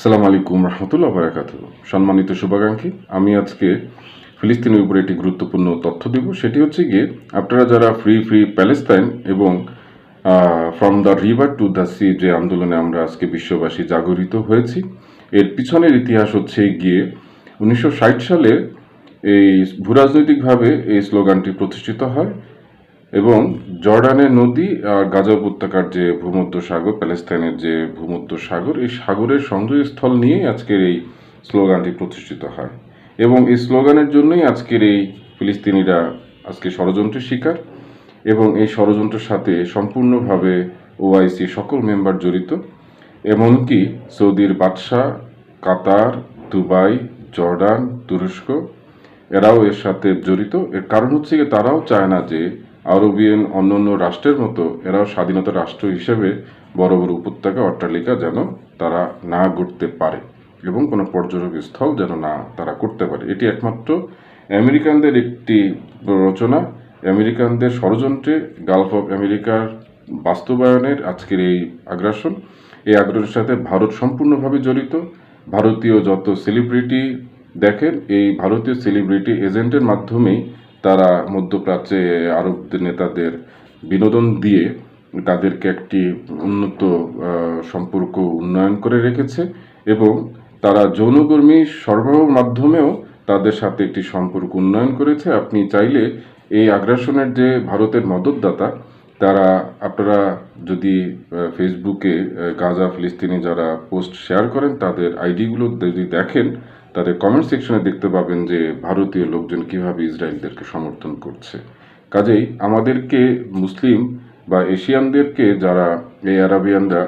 আসসালামু আলাইকুম রহমতুল্লাহ বারাকাতু সম্মানিত শুভাকাঙ্ক্ষী, আমি আজকে ফিলিস্তিনের উপরে একটি গুরুত্বপূর্ণ তথ্য দেব। সেটি হচ্ছে গিয়ে, আপনারা যারা ফ্রি ফ্রি প্যালেস্তাইন এবং from the river to the sea যে আন্দোলনে আমরা আজকে বিশ্ববাসী জাগরিত হয়েছি, এর পিছনের ইতিহাস হচ্ছে গিয়ে উনিশশো ষাট সালে এই ভূরাজনৈতিকভাবে এই স্লোগানটি প্রতিষ্ঠিত হয়। এবং জর্ডানের নদী আর গাজা উপত্যকার যে ভূমধ্য সাগর, প্যালেস্তাইনের যে ভূমধ্য সাগর, এই সাগরের সংযোগস্থল নিয়েই আজকের এই স্লোগানটি প্রতিষ্ঠিত হয়। এবং এই স্লোগানের জন্যই আজকের এই ফিলিস্তিনিরা আজকে ষড়যন্ত্রের শিকার এবং এই ষড়যন্ত্রের সাথে সম্পূর্ণভাবে ওআইসি সকল মেম্বার জড়িত, এমনকি সৌদির বাদশাহ, কাতার, দুবাই, জর্ডান, তুরস্ক, এরাও এর সাথে জড়িত। এর কারণ হচ্ছে তারাও চায় না যে আরবিয়ান অন্যান্য রাষ্ট্রের মতো এরাও স্বাধীনতা রাষ্ট্র হিসেবে বড় বড় উপত্যকা অট্টালিকা যেন তারা না গড়তে পারে এবং কোনো পর্যটক স্থল যেন না তারা করতে পারে। এটি একমাত্র আমেরিকানদের একটি রচনা। আমেরিকানদের ষড়যন্ত্রে গালফ অফ আমেরিকার বাস্তবায়নের আজকের এই আগ্রাসন। এই আগ্রাসনের সাথে ভারত সম্পূর্ণভাবে জড়িত। ভারতীয় যত সেলিব্রিটি দেখেন, এই ভারতীয় সেলিব্রিটি এজেন্টের মাধ্যমেই তারা মধ্যপ্রাচ্যে আরব নেতাদের বিনোদন দিয়ে তাদেরকে একটি উন্নত সম্পর্ক উন্নয়ন করে রেখেছে এবং তারা যৌনকর্মী সরবরাহের মাধ্যমেও তাদের সাথে একটি সম্পর্ক উন্নয়ন করেছে। আপনি চাইলে এই আগ্রাসনের যে ভারতের মদতদাতা, তারা আপনারা যদি ফেসবুকে গাজা ফিলিস্তিনি যারা পোস্ট শেয়ার করেন, তাদের আইডিগুলো যদি দেখেন তাদের কমেন্ট সেকশনে দেখতে পাবেন যে ভারতীয় লোকজন কীভাবে ইসরায়েলদেরকে সমর্থন করছে। কাজেই আমাদেরকে মুসলিম বা এশিয়ানদেরকে যারা এই আরাবিয়ানরা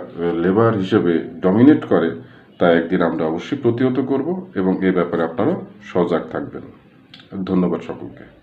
লেবার হিসেবে ডমিনেট করে, তা একদিন আমরা অবশ্যই প্রতিহত করব এবং এ ব্যাপারে আপনারা সজাগ থাকবেন। ধন্যবাদ সকলকে।